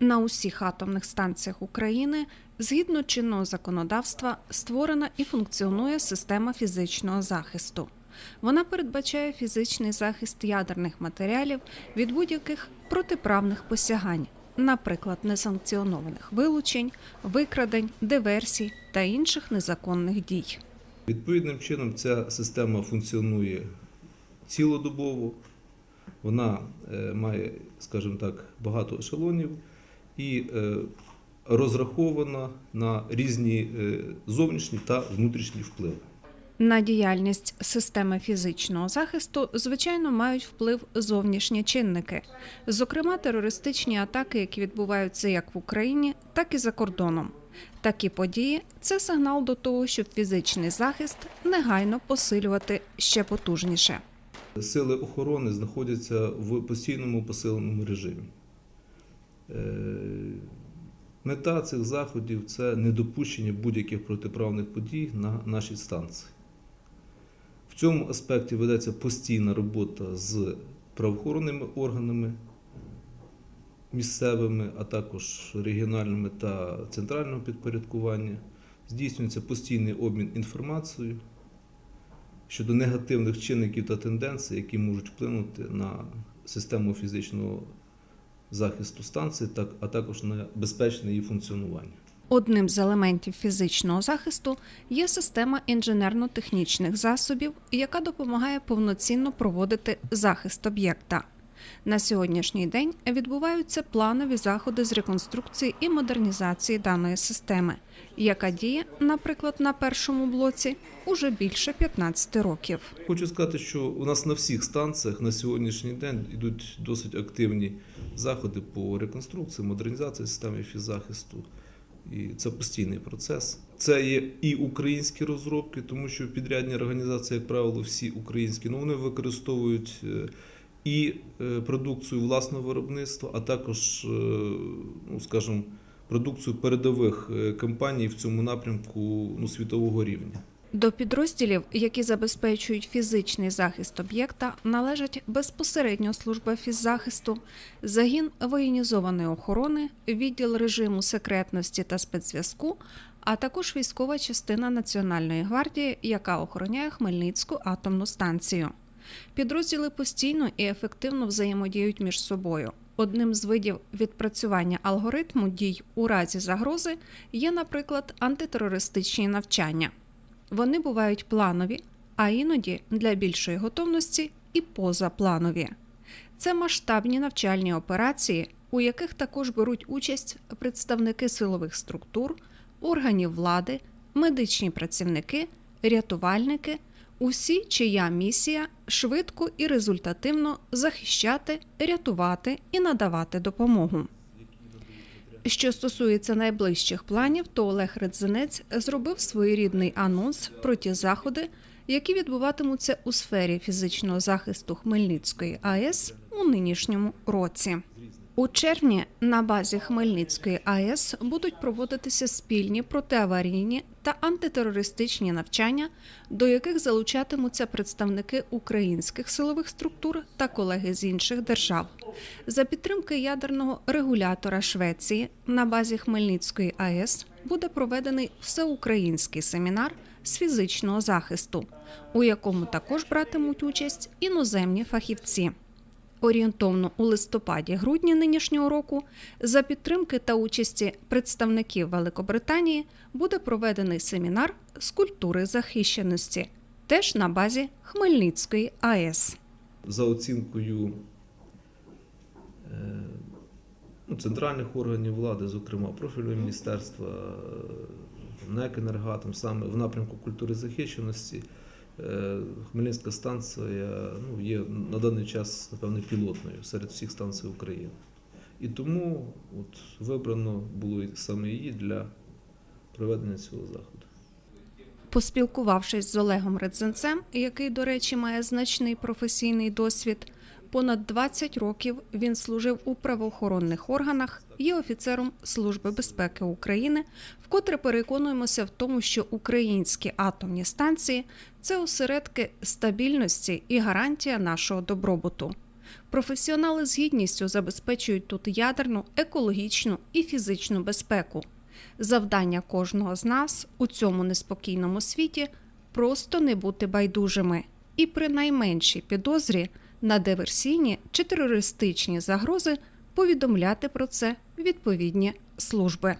На усіх атомних станціях України згідно чинного законодавства створена і функціонує система фізичного захисту. Вона передбачає фізичний захист ядерних матеріалів від будь-яких протиправних посягань, наприклад, несанкціонованих вилучень, викрадень, диверсій та інших незаконних дій. Відповідним чином ця система функціонує цілодобово, вона е, має, скажімо так, багато ешелонів і е, розрахована на різні е, зовнішні та внутрішні впливи. На діяльність системи фізичного захисту, звичайно, мають вплив зовнішні чинники, зокрема терористичні атаки, які відбуваються як в Україні, так і за кордоном. Такі події це сигнал до того, щоб фізичний захист негайно посилювати ще потужніше. Сили охорони знаходяться в постійному посиленому режимі. Мета цих заходів це недопущення будь-яких протиправних подій на нашій станції. В цьому аспекті ведеться постійна робота з правоохоронними органами місцевими, а також регіональними та центрального підпорядкування. Здійснюється постійний обмін інформацією щодо негативних чинників та тенденцій, які можуть вплинути на систему фізичного захисту станції, так, а також на безпечне її функціонування. Одним з елементів фізичного захисту є система інженерно-технічних засобів, яка допомагає повноцінно проводити захист об'єкта. На сьогоднішній день відбуваються планові заходи з реконструкції і модернізації даної системи, яка діє, наприклад, на першому блоці уже більше 15 років. Хочу сказати, що у нас на всіх станціях на сьогоднішній день йдуть досить активні заходи по реконструкції, модернізації системи фіззахисту. І це постійний процес. Це є і українські розробки, тому що підрядні організації, як правило, всі українські, ну вони використовують е, і е, продукцію власного виробництва, а також, е, ну скажімо, продукцію передових компаній в цьому напрямку ну, світового рівня. До підрозділів, які забезпечують фізичний захист об'єкта, належать безпосередньо служба фіззахисту, загін воєнізованої охорони, відділ режиму секретності та спецзв'язку, а також військова частина Національної гвардії, яка охороняє Хмельницьку атомну станцію. Підрозділи постійно і ефективно взаємодіють між собою. Одним з видів відпрацювання алгоритму дій у разі загрози є, наприклад, антитерористичні навчання. Вони бувають планові, а іноді для більшої готовності і позапланові. Це масштабні навчальні операції, у яких також беруть участь представники силових структур, органів влади, медичні працівники, рятувальники, усі, чия місія швидко і результативно захищати, рятувати і надавати допомогу. Що стосується найближчих планів, то Олег Редзинець зробив своєрідний анонс про ті заходи, які відбуватимуться у сфері фізичного захисту Хмельницької АЕС у нинішньому році. У червні на базі Хмельницької АЕС будуть проводитися спільні протиаварійні та антитерористичні навчання, до яких залучатимуться представники українських силових структур та колеги з інших держав. За підтримки ядерного регулятора Швеції на базі Хмельницької АЕС буде проведений всеукраїнський семінар з фізичного захисту, у якому також братимуть участь іноземні фахівці. Орієнтовно у листопаді-грудні нинішнього року за підтримки та участі представників Великобританії буде проведений семінар з культури захищеності, теж на базі Хмельницької АЕС. за оцінкою е, ну, центральних органів влади, зокрема профільного міністерства, е, НЕК «Енергоатом», саме в напрямку культури захищеності, Хмельницька станція ну, є на даний час, напевне, пілотною серед всіх станцій України. І тому от, вибрано було саме її для проведення цього заходу. Поспілкувавшись з Олегом Редзенцем, який, до речі, має значний професійний досвід, Понад 20 років він служив у правоохоронних органах, є офіцером Служби безпеки України. Вкотре переконуємося в тому, що українські атомні станції це осередки стабільності і гарантія нашого добробуту. Професіонали з гідністю забезпечують тут ядерну, екологічну і фізичну безпеку. Завдання кожного з нас у цьому неспокійному світі просто не бути байдужими, і при найменшій підозрі на диверсійні чи терористичні загрози повідомляти про це відповідні служби.